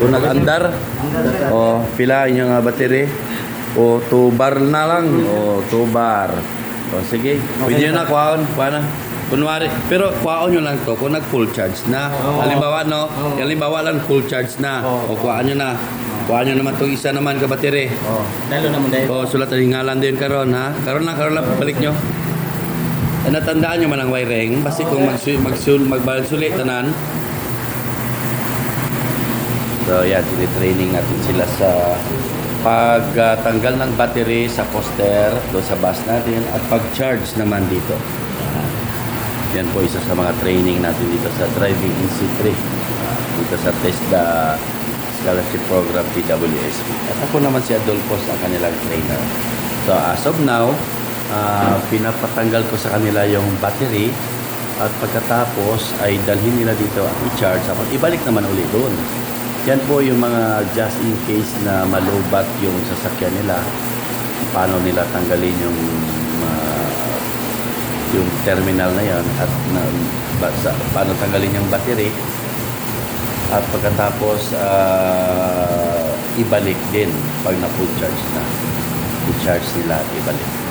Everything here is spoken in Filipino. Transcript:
Kung nag-andar, o pila inyong nga battery, o 2 bar na lang, o 2 bar. O sige, pwede nyo na kuhaon, kuha na. Kunwari, pero kuhaon nyo lang to kung nag full charge na. Halimbawa no, halimbawa lang full charge na. O kuhaan nyo na. Kuhaan nyo naman itong isa naman ka battery. Oh, dalo naman dahil. O sulat ang hingalan din karon ha. Karon na, karon na balik nyo. Natandaan nyo man ang wiring, basi kung magsul, magsul, magbalansulit tanan. So yan, training natin sila sa pagtanggal ng battery sa poster doon sa bus natin at pag-charge naman dito. Yan po isa sa mga training natin dito sa Driving in C3 dito sa TESDA Scholarship Program PWSP. At ako naman si Adolfo sa kanilang trainer. So as of now, ah, pinapatanggal ko sa kanila yung battery at pagkatapos ay dalhin nila dito at i-charge ibalik naman uli doon. Yan po yung mga just in case na malubat yung sasakyan nila. Paano nila tanggalin yung ah, yung terminal na yan at na, ba, sa, paano tanggalin yung battery. At pagkatapos ah, ibalik din pag na. Full charge na i-charge nila ibalik